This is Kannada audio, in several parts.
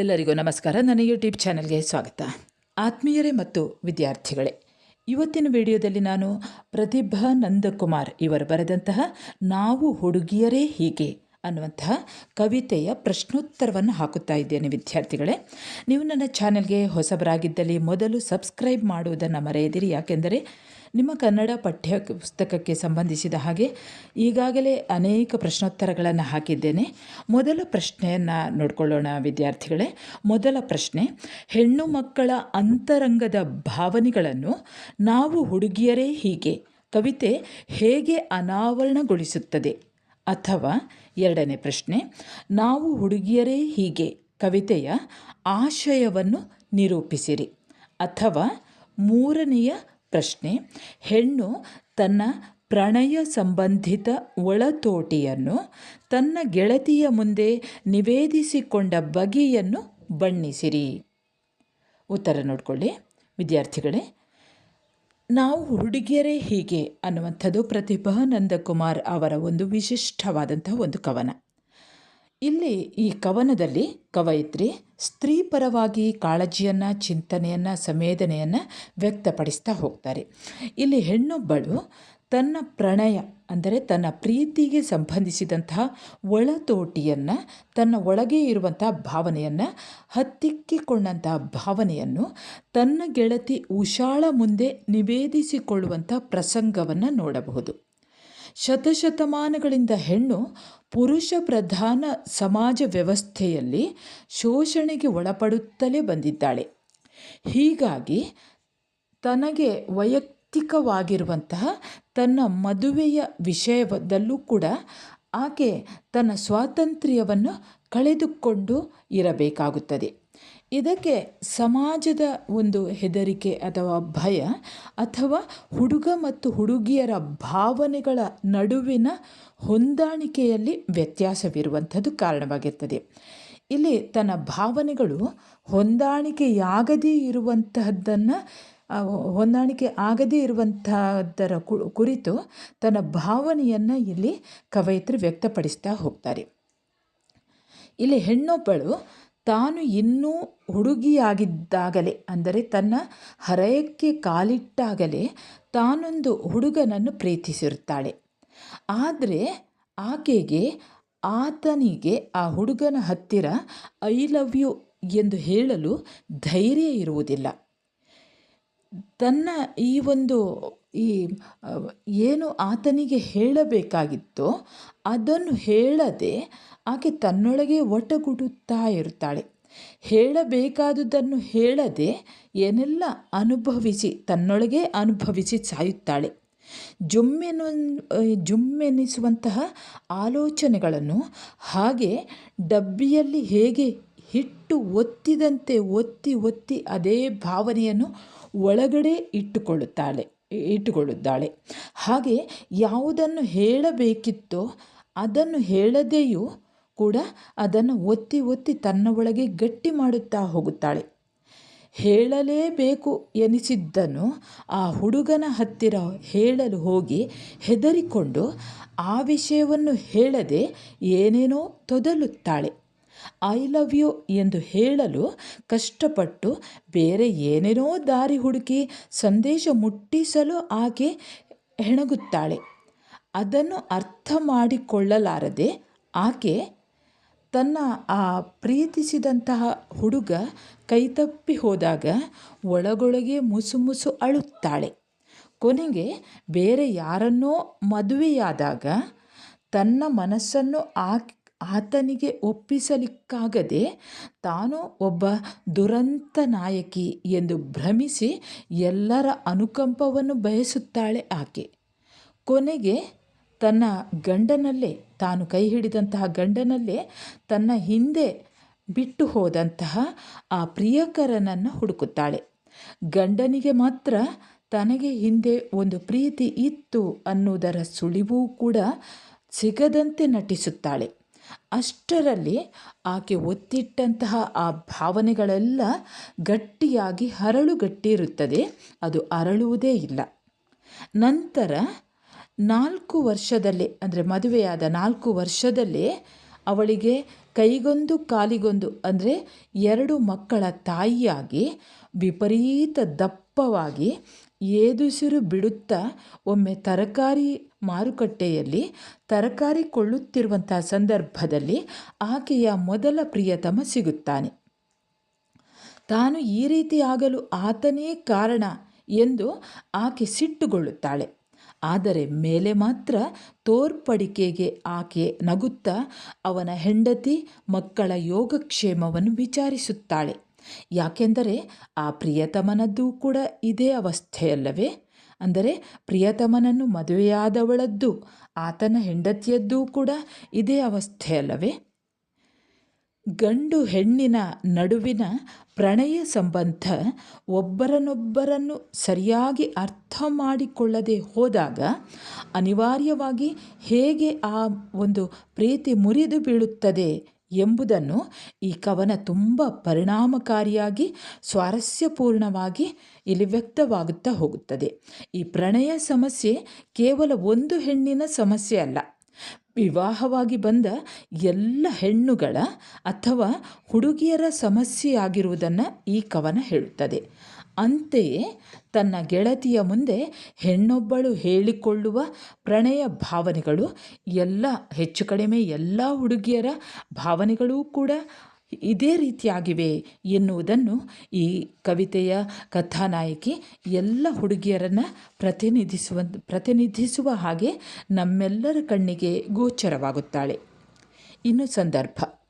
ಎಲ್ಲರಿಗೂ ನಮಸ್ಕಾರ. ನನ್ನ ಯೂಟ್ಯೂಬ್ ಚಾನಲ್ಗೆ ಸ್ವಾಗತ. ಆತ್ಮೀಯರೇ ಮತ್ತು ವಿದ್ಯಾರ್ಥಿಗಳೇ, ಇವತ್ತಿನ ವಿಡಿಯೋದಲ್ಲಿ ನಾನು ಪ್ರತಿಭಾ ನಂದಕುಮಾರ್ ಇವರು ಬರೆದಂತಹ ನಾವು ಹುಡುಗಿಯರೇ ಹೀಗೆ ಅನ್ನುವಂತಹ ಕವಿತೆಯ ಪ್ರಶ್ನೋತ್ತರವನ್ನು ಹಾಕುತ್ತಾ ಇದ್ದೇನೆ ವಿದ್ಯಾರ್ಥಿಗಳೇ. ನೀವು ನನ್ನ ಚಾನಲ್ಗೆ ಹೊಸಬರಾಗಿದ್ದಲ್ಲಿ ಮೊದಲು ಸಬ್ಸ್ಕ್ರೈಬ್ ಮಾಡುವುದನ್ನು ಮರೆಯದಿರಿ. ಯಾಕೆಂದರೆ ನಿಮ್ಮ ಕನ್ನಡ ಪಠ್ಯ ಪುಸ್ತಕಕ್ಕೆ ಸಂಬಂಧಿಸಿದ ಹಾಗೆ ಈಗಾಗಲೇ ಅನೇಕ ಪ್ರಶ್ನೋತ್ತರಗಳನ್ನು ಹಾಕಿದ್ದೇನೆ. ಮೊದಲ ಪ್ರಶ್ನೆಯನ್ನು ನೋಡಿಕೊಳ್ಳೋಣ ವಿದ್ಯಾರ್ಥಿಗಳೇ. ಮೊದಲ ಪ್ರಶ್ನೆ, ಹೆಣ್ಣು ಮಕ್ಕಳ ಅಂತರಂಗದ ಭಾವನೆಗಳನ್ನು ನಾವು ಹುಡುಗಿಯರೇ ಹೀಗೆ, ಕವಿತೆ ಹೇಗೆ ಅನಾವರಣಗೊಳಿಸುತ್ತದೆ? ಅಥವಾ ಎರಡನೇ ಪ್ರಶ್ನೆ, ನಾವು ಹುಡುಗಿಯರೇ ಹೀಗೆ, ಕವಿತೆಯ ಆಶಯವನ್ನು ನಿರೂಪಿಸಿರಿ. ಅಥವಾ ಮೂರನೆಯ ಪ್ರಶ್ನೆ, ಹೆಣ್ಣು ತನ್ನ ಪ್ರಣಯ ಸಂಬಂಧಿತ ಒಳತೋಟಿಯನ್ನು ತನ್ನ ಗೆಳತಿಯ ಮುಂದೆ ನಿವೇದಿಸಿಕೊಂಡ ಬಗೆಯನ್ನು ಬಣ್ಣಿಸಿರಿ. ಉತ್ತರ ನೋಡಿಕೊಳ್ಳಿ. ವಿದ್ಯಾರ್ಥಿಗಳೇ, ನಾವು ಹುಡುಗಿಯರೇ ಹೀಗೆ ಅನ್ನುವಂಥದ್ದು ಪ್ರತಿಭಾ ನಂದಕುಮಾರ್ ಅವರ ಒಂದು ವಿಶಿಷ್ಟವಾದಂಥ ಒಂದು ಕವನ. ಇಲ್ಲಿ ಈ ಕವನದಲ್ಲಿ ಕವಯಿತ್ರಿ ಸ್ತ್ರೀ ಪರವಾಗಿ ಕಾಳಜಿಯನ್ನು, ಚಿಂತನೆಯನ್ನು, ಸಂವೇದನೆಯನ್ನು ವ್ಯಕ್ತಪಡಿಸ್ತಾ ಹೋಗ್ತಾರೆ. ಇಲ್ಲಿ ಹೆಣ್ಣೊಬ್ಬಳು ತನ್ನ ಪ್ರಣಯ, ಅಂದರೆ ತನ್ನ ಪ್ರೀತಿಗೆ ಸಂಬಂಧಿಸಿದಂತಹ ಒಳತೋಟಿಯನ್ನು, ತನ್ನ ಒಳಗೆ ಇರುವಂತಹ ಭಾವನೆಯನ್ನು, ಹತ್ತಿಕ್ಕಿಕೊಂಡಂತಹ ಭಾವನೆಯನ್ನು ತನ್ನ ಗೆಳತಿ ಉಷಾಳ ಮುಂದೆ ನಿವೇದಿಸಿಕೊಳ್ಳುವಂಥ ಪ್ರಸಂಗವನ್ನು ನೋಡಬಹುದು. ಶತಶತಮಾನಗಳಿಂದ ಹೆಣ್ಣು ಪುರುಷ ಪ್ರಧಾನ ಸಮಾಜ ವ್ಯವಸ್ಥೆಯಲ್ಲಿ ಶೋಷಣೆಗೆ ಒಳಪಡುತ್ತಲೇ ಬಂದಿದ್ದಾಳೆ. ಹೀಗಾಗಿ ತನಗೆ ವೈಯಕ್ತಿಕವಾಗಿರುವಂತಹ ತನ್ನ ಮದುವೆಯ ವಿಷಯದಲ್ಲೂ ಕೂಡ ಆಕೆ ತನ್ನ ಸ್ವಾತಂತ್ರ್ಯವನ್ನು ಕಳೆದುಕೊಂಡು ಇರಬೇಕಾಗುತ್ತದೆ. ಇದಕ್ಕೆ ಸಮಾಜದ ಒಂದು ಹೆದರಿಕೆ ಅಥವಾ ಭಯ ಅಥವಾ ಹುಡುಗ ಮತ್ತು ಹುಡುಗಿಯರ ಭಾವನೆಗಳ ನಡುವಿನ ಹೊಂದಾಣಿಕೆಯಲ್ಲಿ ವ್ಯತ್ಯಾಸವಿರುವಂಥದ್ದು ಕಾರಣವಾಗಿರ್ತದೆ. ಇಲ್ಲಿ ತನ್ನ ಭಾವನೆಗಳು ಹೊಂದಾಣಿಕೆಯಾಗದೇ ಇರುವಂತಹದ್ದನ್ನು ಹೊಂದಾಣಿಕೆ ಆಗದೇ ಇರುವಂತಹದ್ದರ ಕುರಿತು ತನ್ನ ಭಾವನೆಯನ್ನು ಇಲ್ಲಿ ಕವಯಿತ್ರಿ ವ್ಯಕ್ತಪಡಿಸ್ತಾ ಹೋಗ್ತಾರೆ. ಇಲ್ಲಿ ಹೆಣ್ಣೊಬ್ಬಳು ತಾನು ಇನ್ನೂ ಹುಡುಗಿಯಾಗಿದ್ದಾಗಲೇ, ಅಂದರೆ ತನ್ನ ಹರೆಯಕ್ಕೆ ಕಾಲಿಟ್ಟಾಗಲೇ ತಾನೊಂದು ಹುಡುಗನನ್ನು ಪ್ರೀತಿಸಿರುತ್ತಾಳೆ. ಆದರೆ ಆಕೆಗೆ, ಆತನಿಗೆ ಆ ಹುಡುಗನ ಹತ್ತಿರ ಐ ಲವ್ ಯು ಎಂದು ಹೇಳಲು ಧೈರ್ಯ ಇರುವುದಿಲ್ಲ. ತನ್ನ ಈ ಒಂದು, ಈ ಏನು ಆತನಿಗೆ ಹೇಳಬೇಕಾಗಿತ್ತೋ ಅದನ್ನು ಹೇಳದೆ ಆಕೆ ತನ್ನೊಳಗೆ ಒಟಗುಡುತ್ತಾ ಇರುತ್ತಾಳೆ. ಹೇಳಬೇಕಾದುದನ್ನು ಹೇಳದೆ ಏನೆಲ್ಲ ಅನುಭವಿಸಿ, ತನ್ನೊಳಗೆ ಅನುಭವಿಸಿ ಸಾಯುತ್ತಾಳೆ. ಜುಮ್ಮೆನು ಜುಮ್ಮೆನಿಸುವಂತಹ ಆಲೋಚನೆಗಳನ್ನು ಹಾಗೆ ಡಬ್ಬಿಯಲ್ಲಿ ಹೇಗೆ ಹಿಟ್ಟು ಒತ್ತಿದಂತೆ ಒತ್ತಿ ಒತ್ತಿ ಅದೇ ಭಾವನೆಯನ್ನು ಒಳಗಡೆ ಇಟ್ಟುಕೊಳ್ಳುತ್ತಾಳೆ ಇಟ್ಟುಕೊಳ್ಳುತ್ತಾಳೆ. ಹಾಗೆ ಯಾವುದನ್ನು ಹೇಳಬೇಕಿತ್ತೋ ಅದನ್ನು ಹೇಳದೆಯೂ ಕೂಡ ಅದನ್ನು ಒತ್ತಿ ಒತ್ತಿ ತನ್ನ ಒಳಗೆ ಗಟ್ಟಿ ಮಾಡುತ್ತಾ ಹೋಗುತ್ತಾಳೆ. ಹೇಳಲೇಬೇಕು ಎನಿಸಿದ್ದನ್ನು ಆ ಹುಡುಗನ ಹತ್ತಿರ ಹೇಳಲು ಹೋಗಿ ಹೆದರಿಕೊಂಡು ಆ ವಿಷಯವನ್ನು ಹೇಳದೆ ಏನೇನೋ ತೊದಲುತ್ತಾಳೆ. ಐ ಲವ್ ಯು ಎಂದು ಹೇಳಲು ಕಷ್ಟಪಟ್ಟು ಬೇರೆ ಏನೇನೋ ದಾರಿ ಹುಡುಕಿ ಸಂದೇಶ ಮುಟ್ಟಿಸಲು ಆಕೆ ಹೆಣಗುತ್ತಾಳೆ. ಅದನ್ನು ಅರ್ಥ ಮಾಡಿಕೊಳ್ಳಲಾರದೆ ಆಕೆ ತನ್ನ ಆ ಪ್ರೀತಿಸಿದಂತಹ ಹುಡುಗ ಕೈತಪ್ಪಿ ಹೋದಾಗ ಒಳಗೊಳಗೆ ಮುಸುಮುಸು ಮುಸು ಅಳುತ್ತಾಳೆ. ಕೊನೆಗೆ ಬೇರೆ ಯಾರನ್ನೋ ಮದುವೆಯಾದಾಗ ತನ್ನ ಮನಸ್ಸನ್ನು ಆಕೆ ಆತನಿಗೆ ಒಪ್ಪಿಸಲಿಕ್ಕಾಗದೆ ತಾನು ಒಬ್ಬ ದುರಂತ ನಾಯಕಿ ಎಂದು ಭ್ರಮಿಸಿ ಎಲ್ಲರ ಅನುಕಂಪವನ್ನು ಬಯಸುತ್ತಾಳೆ ಆಕೆ. ಕೊನೆಗೆ ತನ್ನ ಗಂಡನಲ್ಲೇ, ತಾನು ಕೈ ಹಿಡಿದಂತಹ ಗಂಡನಲ್ಲೇ ತನ್ನ ಹಿಂದೆ ಬಿಟ್ಟು ಹೋದಂತಹ ಆ ಪ್ರಿಯಕರನನ್ನು ಹುಡುಕುತ್ತಾಳೆ. ಗಂಡನಿಗೆ ಮಾತ್ರ ತನಗೆ ಹಿಂದೆ ಒಂದು ಪ್ರೀತಿ ಇತ್ತು ಅನ್ನುವುದರ ಸುಳಿವೂ ಕೂಡ ಸಿಗದಂತೆ ನಟಿಸುತ್ತಾಳೆ. ಅಷ್ಟರಲ್ಲಿ ಆಕೆ ಒತ್ತಿಟ್ಟಂತಹ ಆ ಭಾವನೆಗಳೆಲ್ಲ ಗಟ್ಟಿಯಾಗಿ ಹರಳುಗಟ್ಟಿರುತ್ತದೆ. ಅದು ಅರಳುವುದೇ ಇಲ್ಲ. ನಂತರ ನಾಲ್ಕು ವರ್ಷದಲ್ಲೇ, ಅಂದರೆ ಮದುವೆಯಾದ ನಾಲ್ಕು ವರ್ಷದಲ್ಲೇ ಅವಳಿಗೆ ಕೈಗೊಂದು ಕಾಲಿಗೊಂದು, ಅಂದರೆ ಎರಡು ಮಕ್ಕಳ ತಾಯಿಯಾಗಿ ವಿಪರೀತ ದಪ್ಪವಾಗಿ ಏದುಸಿರು ಬಿಡುತ್ತಾ ಒಮ್ಮೆ ತರಕಾರಿ ಮಾರುಕಟ್ಟೆಯಲ್ಲಿ ತರಕಾರಿ ಕೊಳ್ಳುತ್ತಿರುವಂಥ ಸಂದರ್ಭದಲ್ಲಿ ಆಕೆಯ ಮೊದಲ ಪ್ರಿಯತಮ ಸಿಗುತ್ತಾನೆ. ತಾನು ಈ ರೀತಿ ಆಗಲು ಆತನೇ ಕಾರಣ ಎಂದು ಆಕೆ ಸಿಟ್ಟುಗೊಳ್ಳುತ್ತಾಳೆ. ಆದರೆ ಮೇಲೆ ಮಾತ್ರ ತೋರ್ಪಡಿಕೆಗೆ ಆಕೆ ನಗುತ್ತಾ ಅವನ ಹೆಂಡತಿ ಮಕ್ಕಳ ಯೋಗಕ್ಷೇಮವನ್ನು ವಿಚಾರಿಸುತ್ತಾಳೆ. ಯಾಕೆಂದರೆ ಆ ಪ್ರಿಯತಮನದ್ದು ಕೂಡ ಇದೇ ಅವಸ್ಥೆಯಲ್ಲವೇ? ಅಂದರೆ ಪ್ರಿಯತಮನನ್ನು ಮದುವೆಯಾದವಳದ್ದು, ಆತನ ಹೆಂಡತಿಯದ್ದೂ ಕೂಡ ಇದೇ ಅವಸ್ಥೆಯಲ್ಲವೇ ಗಂಡು ಹೆಣ್ಣಿನ ನಡುವಿನ ಪ್ರಣಯ ಸಂಬಂಧ ಒಬ್ಬರನ್ನೊಬ್ಬರನ್ನು ಸರಿಯಾಗಿ ಅರ್ಥ ಮಾಡಿಕೊಳ್ಳದೆ ಹೋದಾಗ ಅನಿವಾರ್ಯವಾಗಿ ಹೇಗೆ ಆ ಒಂದು ಪ್ರೀತಿ ಮುರಿದು ಬೀಳುತ್ತದೆ ಎಂಬುದನ್ನು ಈ ಕವನ ತುಂಬ ಪರಿಣಾಮಕಾರಿಯಾಗಿ, ಸ್ವಾರಸ್ಯಪೂರ್ಣವಾಗಿ ಇಲ್ಲಿ ವ್ಯಕ್ತವಾಗುತ್ತಾ ಹೋಗುತ್ತದೆ. ಈ ಪ್ರಣಯ ಸಮಸ್ಯೆ ಕೇವಲ ಒಂದು ಹೆಣ್ಣಿನ ಸಮಸ್ಯೆ ಅಲ್ಲ. ವಿವಾಹವಾಗಿ ಬಂದ ಎಲ್ಲ ಹೆಣ್ಣುಗಳ ಅಥವಾ ಹುಡುಗಿಯರ ಸಮಸ್ಯೆಯಾಗಿರುವುದನ್ನು ಈ ಕವನ ಹೇಳುತ್ತದೆ. ಅಂತೆಯೇ ತನ್ನ ಗೆಳತಿಯ ಮುಂದೆ ಹೆಣ್ಣೊಬ್ಬಳು ಹೇಳಿಕೊಳ್ಳುವ ಪ್ರಣಯ ಭಾವನೆಗಳು, ಎಲ್ಲ ಹೆಚ್ಚು ಕಡಿಮೆ ಎಲ್ಲ ಹುಡುಗಿಯರ ಭಾವನೆಗಳೂ ಕೂಡ ಇದೇ ರೀತಿಯಾಗಿವೆ ಎನ್ನುವುದನ್ನು ಈ ಕವಿತೆಯ ಕಥಾನಾಯಕಿ ಎಲ್ಲ ಹುಡುಗಿಯರನ್ನು ಪ್ರತಿನಿಧಿಸುವ ಪ್ರತಿನಿಧಿಸುವ ಹಾಗೆ ನಮ್ಮೆಲ್ಲರ ಕಣ್ಣಿಗೆ ಗೋಚರವಾಗುತ್ತಾಳೆ. ಇನ್ನು ಸಂದರ್ಭ.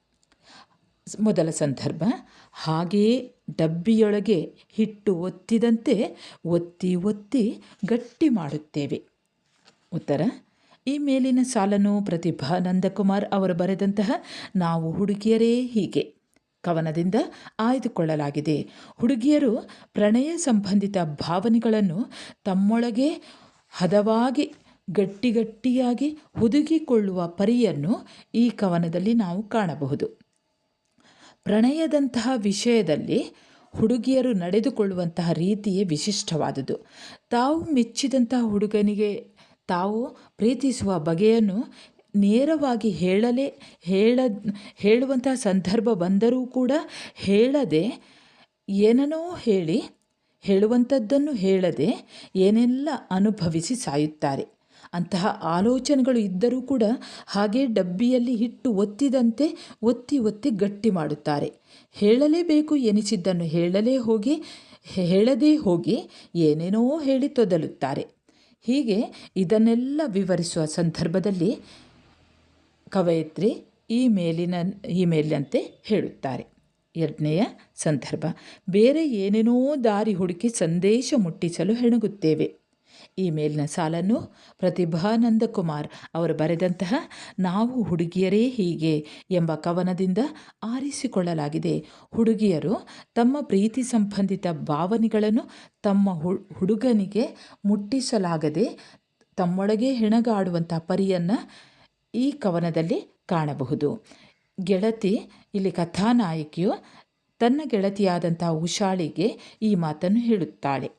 ಮೊದಲ ಸಂದರ್ಭ. ಹಾಗೆಯೇ ಡಬ್ಬಿಯೊಳಗೆ ಹಿಟ್ಟು ಒತ್ತಿದಂತೆ ಒತ್ತಿ ಒತ್ತಿ ಗಟ್ಟಿ ಮಾಡುತ್ತೇವೆ. ಉತ್ತರ. ಈ ಮೇಲಿನ ಸಾಲನು ಪ್ರತಿಭಾ ನಂದಕುಮಾರ್ ಅವರು ಬರೆದಂತಹ ನಾವು ಹುಡುಗಿಯರೇ ಹೀಗೆ. ಕವನದಿಂದ ಆಯ್ದುಕೊಳ್ಳಲಾಗಿದೆ. ಹುಡುಗಿಯರು ಪ್ರಣಯ ಸಂಬಂಧಿತ ಭಾವನೆಗಳನ್ನು ತಮ್ಮೊಳಗೆ ಹದವಾಗಿ ಗಟ್ಟಿಗಟ್ಟಿಯಾಗಿ ಹುದುಗಿಕೊಳ್ಳುವ ಪರಿಯನ್ನು ಈ ಕವನದಲ್ಲಿ ನಾವು ಕಾಣಬಹುದು. ಪ್ರಣಯದಂತಹ ವಿಷಯದಲ್ಲಿ ಹುಡುಗಿಯರು ನಡೆದುಕೊಳ್ಳುವಂತಹ ರೀತಿಯೇ ವಿಶಿಷ್ಟವಾದುದು ತಾವು ಮೆಚ್ಚಿದಂತಹ ಹುಡುಗನಿಗೆ ತಾವು ಪ್ರೀತಿಸುವ ಬಗೆಯನ್ನು ನೇರವಾಗಿ ಹೇಳಲೇ ಹೇಳ, ಹೇಳುವಂತಹ ಸಂದರ್ಭ ಬಂದರೂ ಕೂಡ ಹೇಳದೆ ಏನನ್ನೋ ಹೇಳಿ, ಹೇಳುವಂಥದ್ದನ್ನು ಹೇಳದೆ ಏನೆಲ್ಲ ಅನುಭವಿಸಿ ಸಾಯುತ್ತಾರೆ. ಅಂತಹ ಆಲೋಚನೆಗಳು ಇದ್ದರೂ ಕೂಡ ಹಾಗೆ ಡಬ್ಬಿಯಲ್ಲಿ ಹಿಟ್ಟು ಒತ್ತಿದಂತೆ ಒತ್ತಿ ಒತ್ತಿ ಗಟ್ಟಿ ಮಾಡುತ್ತಾರೆ. ಹೇಳಲೇಬೇಕು ಎನಿಸಿದ್ದನ್ನು ಹೇಳಲೇ ಹೋಗಿ, ಹೇಳದೇ ಹೋಗಿ ಏನೇನೋ ಹೇಳಿ ತೊದಲುತ್ತಾರೆ. ಹೀಗೆ ಇದನ್ನೆಲ್ಲ ವಿವರಿಸುವ ಸಂದರ್ಭದಲ್ಲಿ ಕವಯತ್ರಿ ಈ ಮೇಲಿನ, ಈ ಮೇಲಿನಂತೆ ಹೇಳುತ್ತಾರೆ. ಎರಡನೆಯ ಸಂದರ್ಭ, ಬೇರೆ ಏನೇನೋ ದಾರಿ ಹುಡುಕಿ ಸಂದೇಶ ಮುಟ್ಟಿಸಲು ಹೆಣಗುತ್ತೇವೆ. ಈ ಮೇಲಿನ ಸಾಲನ್ನು ಪ್ರತಿಭಾನಂದ ಕುಮಾರ್ ಅವರು ಬರೆದಂತಹ ನಾವು ಹುಡುಗಿಯರೇ ಹೀಗೆ ಎಂಬ ಕವನದಿಂದ ಆರಿಸಿಕೊಳ್ಳಲಾಗಿದೆ. ಹುಡುಗಿಯರು ತಮ್ಮ ಪ್ರೀತಿ ಸಂಬಂಧಿತ ಭಾವನೆಗಳನ್ನು ತಮ್ಮ ಹುಡುಗನಿಗೆ ಮುಟ್ಟಿಸಲಾಗದೆ ತಮ್ಮೊಳಗೆ ಹೆಣಗಾಡುವಂಥ ಪರಿಯನ್ನು ಈ ಕವನದಲ್ಲಿ ಕಾಣಬಹುದು. ಗೆಳತಿ, ಇಲ್ಲಿ ಕಥಾನಾಯಕಿಯು ತನ್ನ ಗೆಳತಿಯಾದಂಥ ಉಷಾಳಿಗೆ ಈ ಮಾತನ್ನು ಹೇಳುತ್ತಾಳೆ.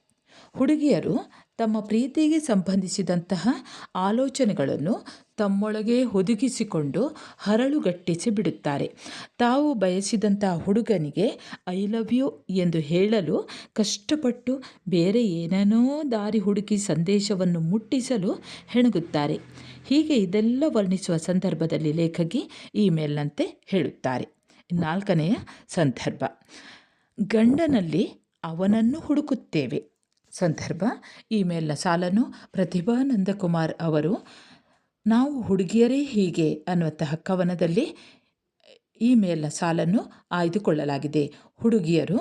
ಹುಡುಗಿಯರು ತಮ್ಮ ಪ್ರೀತಿಗೆ ಸಂಬಂಧಿಸಿದಂತಹ ಆಲೋಚನೆಗಳನ್ನು ತಮ್ಮೊಳಗೆ ಹುದುಗಿಸಿಕೊಂಡು ಹರಳುಗಟ್ಟಿಸಿ ಬಿಡುತ್ತಾರೆ. ತಾವು ಬಯಸಿದಂತಹ ಹುಡುಗನಿಗೆ, ಐ ಲವ್ ಯು ಎಂದು ಹೇಳಲು ಕಷ್ಟಪಟ್ಟು ಬೇರೆ ಏನೇನೋ ದಾರಿ ಹುಡುಕಿ ಸಂದೇಶವನ್ನು ಮುಟ್ಟಿಸಲು ಹೆಣಗುತ್ತಾರೆ. ಹೀಗೆ ಇದೆಲ್ಲ ವರ್ಣಿಸುವ ಸಂದರ್ಭದಲ್ಲಿ ಲೇಖಕಿ ಈ ಮೇಲ್ನಂತೆ ಹೇಳುತ್ತಾರೆ. ನಾಲ್ಕನೆಯ ಸಂದರ್ಭ. ಗಂಡನಲ್ಲಿ ಅವನನ್ನು ಹುಡುಕುತ್ತೇವೆ. ಸಂದರ್ಭ ಈ ಮೇಲಿನ ಸಾಲನ್ನು ಪ್ರತಿಭಾ ನಂದಕುಮಾರ್ ಅವರು, ನಾವು ಹುಡುಗಿಯರೇ ಹೀಗೆ ಅನ್ನುವಂತಹ ಕವನದಲ್ಲಿ ಈ ಸಾಲನ್ನು ಆಯ್ದುಕೊಳ್ಳಲಾಗಿದೆ. ಹುಡುಗಿಯರು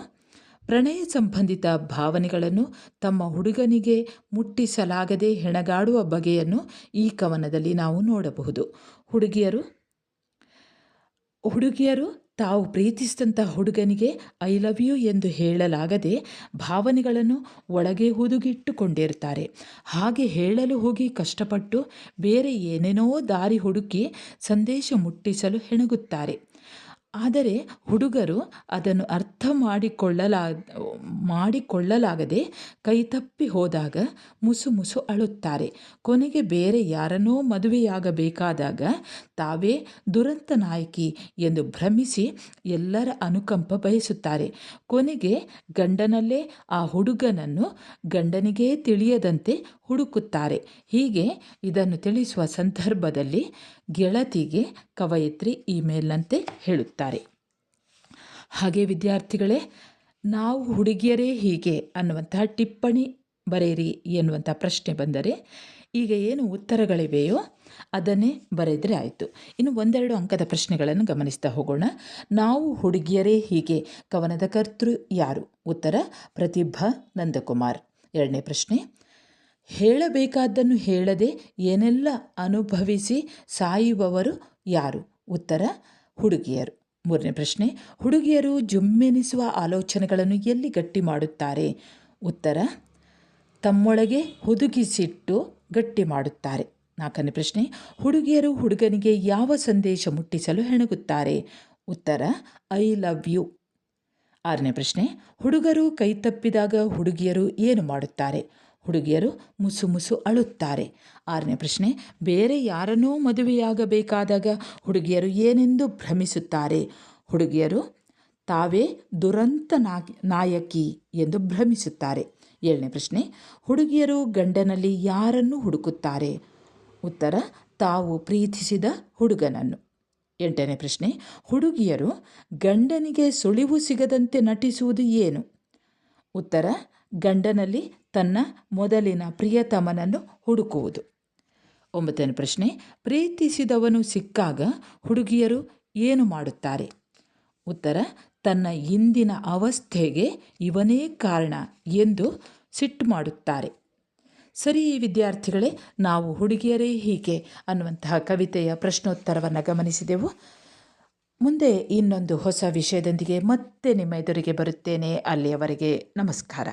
ಪ್ರಣಯ ಸಂಬಂಧಿತ ಭಾವನೆಗಳನ್ನು ತಮ್ಮ ಹುಡುಗನಿಗೆ ಮುಟ್ಟಿಸಲಾಗದೆ ಹೆಣಗಾಡುವ ಬಗೆಯನ್ನು ಈ ಕವನದಲ್ಲಿ ನಾವು ನೋಡಬಹುದು. ಹುಡುಗಿಯರು ಹುಡುಗಿಯರು ತಾವು ಪ್ರೀತಿಸಿದಂಥ ಹುಡುಗನಿಗೆ ಐ ಲವ್ ಯು ಎಂದು ಹೇಳಲಾಗದೆ ಭಾವನೆಗಳನ್ನು ಒಳಗೆ ಹುದುಗಿಟ್ಟುಕೊಂಡಿರ್ತಾರೆ. ಹಾಗೆ ಹೇಳಲು ಹೋಗಿ ಕಷ್ಟಪಟ್ಟು ಬೇರೆ ಏನೇನೋ ದಾರಿ ಹುಡುಕಿ ಸಂದೇಶ ಮುಟ್ಟಿಸಲು ಹೆಣಗುತ್ತಾರೆ. ಆದರೆ ಹುಡುಗರು ಅದನ್ನು ಅರ್ಥ ಮಾಡಿಕೊಳ್ಳಲಾ ಮಾಡಿಕೊಳ್ಳಲಾಗದೆ ಕೈತಪ್ಪಿ ಹೋದಾಗ ಮುಸು ಮುಸು ಅಳುತ್ತಾರೆ. ಕೊನೆಗೆ ಬೇರೆ ಯಾರನ್ನೋ ಮದುವೆಯಾಗಬೇಕಾದಾಗ ತಾವೇ ದುರಂತ ನಾಯಕಿ ಎಂದು ಭ್ರಮಿಸಿ ಎಲ್ಲರ ಅನುಕಂಪ ಬಯಸುತ್ತಾರೆ. ಕೊನೆಗೆ ಗಂಡನಲ್ಲೇ ಆ ಹುಡುಗನನ್ನು ಗಂಡನಿಗೇ ತಿಳಿಯದಂತೆ ಹುಡುಕುತ್ತಾರೆ. ಹೀಗೆ ಇದನ್ನು ತಿಳಿಸುವ ಸಂದರ್ಭದಲ್ಲಿ ಗೆಳತಿಗೆ ಕವಯಿತ್ರಿ ಇಮೇಲ್ನಂತೆ ಹೇಳುತ್ತಾರೆ. ಹಾಗೆ ವಿದ್ಯಾರ್ಥಿಗಳೇ, ನಾವು ಹುಡುಗಿಯರೇ ಹೀಗೆ ಅನ್ನುವಂತಹ ಟಿಪ್ಪಣಿ ಬರೆಯಿರಿ ಎನ್ನುವಂಥ ಪ್ರಶ್ನೆ ಬಂದರೆ, ಈಗ ಏನು ಉತ್ತರಗಳಿವೆಯೋ ಅದನ್ನೇ ಬರೆದರೆ ಆಯಿತು. ಇನ್ನು ಒಂದೆರಡು ಅಂಕದ ಪ್ರಶ್ನೆಗಳನ್ನು ಗಮನಿಸ್ತಾ ಹೋಗೋಣ. ನಾವು ಹುಡುಗಿಯರೇ ಹೀಗೆ ಕವನದ ಕರ್ತೃ ಯಾರು? ಉತ್ತರ, ಪ್ರತಿಭಾ ನಂದಕುಮಾರ್. ಎರಡನೇ ಪ್ರಶ್ನೆ ಹೇಳಬೇಕಾದ್ದನ್ನು ಹೇಳದೆ ಏನೆಲ್ಲ ಅನುಭವಿಸಿ ಸಾಯುವವರು ಯಾರು? ಉತ್ತರ, ಹುಡುಗಿಯರು. ಮೂರನೇ ಪ್ರಶ್ನೆ, ಹುಡುಗಿಯರು ಜುಮ್ಮೆನಿಸುವ ಆಲೋಚನೆಗಳನ್ನು ಎಲ್ಲಿ ಗಟ್ಟಿ ಮಾಡುತ್ತಾರೆ? ಉತ್ತರ, ತಮ್ಮೊಳಗೆ ಹುದುಗಿಸಿಟ್ಟು ಗಟ್ಟಿ ಮಾಡುತ್ತಾರೆ. ನಾಲ್ಕನೇ ಪ್ರಶ್ನೆ, ಹುಡುಗಿಯರು ಹುಡುಗನಿಗೆ ಯಾವ ಸಂದೇಶ ಮುಟ್ಟಿಸಲು ಹೆಣಗುತ್ತಾರೆ? ಉತ್ತರ, ಐ ಲವ್ ಯು. ಆರನೇ ಪ್ರಶ್ನೆ, ಹುಡುಗರು ಕೈತಪ್ಪಿದಾಗ ಹುಡುಗಿಯರು ಏನು ಮಾಡುತ್ತಾರೆ? ಹುಡುಗಿಯರು ಮುಸು ಮುಸು ಅಳುತ್ತಾರೆ. ಆರನೇ ಪ್ರಶ್ನೆ, ಬೇರೆ ಯಾರನ್ನೂ ಮದುವೆಯಾಗಬೇಕಾದಾಗ ಹುಡುಗಿಯರು ಏನೆಂದು ಭ್ರಮಿಸುತ್ತಾರೆ? ಹುಡುಗಿಯರು, ತಾವೇ ದುರಂತ ನಾಯಕಿ ಎಂದು ಭ್ರಮಿಸುತ್ತಾರೆ. ಏಳನೇ ಪ್ರಶ್ನೆ, ಹುಡುಗಿಯರು ಗಂಡನಲ್ಲಿ ಯಾರನ್ನು ಹುಡುಕುತ್ತಾರೆ? ಉತ್ತರ, ತಾವು ಪ್ರೀತಿಸಿದ ಹುಡುಗನನ್ನು. ಎಂಟನೇ ಪ್ರಶ್ನೆ, ಹುಡುಗಿಯರು ಗಂಡನಿಗೆ ಸುಳಿವು ಸಿಗದಂತೆ ನಟಿಸುವುದು ಏನು? ಉತ್ತರ, ಗಂಡನಲ್ಲಿ ತನ್ನ ಮೊದಲಿನ ಪ್ರಿಯತಮನನ್ನು ಹುಡುಕುವುದು. ಒಂಬತ್ತನೇ ಪ್ರಶ್ನೆ, ಪ್ರೀತಿಸಿದವನು ಸಿಕ್ಕಾಗ ಹುಡುಗಿಯರು ಏನು ಮಾಡುತ್ತಾರೆ? ಉತ್ತರ, ತನ್ನ ಇಂದಿನ ಅವಸ್ಥೆಗೆ ಇವನೇ ಕಾರಣ ಎಂದು ಸಿಟ್ಟು ಮಾಡುತ್ತಾರೆ. ಸರಿ ವಿದ್ಯಾರ್ಥಿಗಳೇ, ನಾವು ಹುಡುಗಿಯರೇ ಹೀಗೆ ಅನ್ನುವಂತಹ ಕವಿತೆಯ ಪ್ರಶ್ನೋತ್ತರವನ್ನು ಗಮನಿಸಿದೆವು. ಮುಂದೆ ಇನ್ನೊಂದು ಹೊಸ ವಿಷಯದೊಂದಿಗೆ ಮತ್ತೆ ನಿಮ್ಮ ಎದುರಿಗೆ ಬರುತ್ತೇನೆ. ಅಲ್ಲಿಯವರೆಗೆ ನಮಸ್ಕಾರ.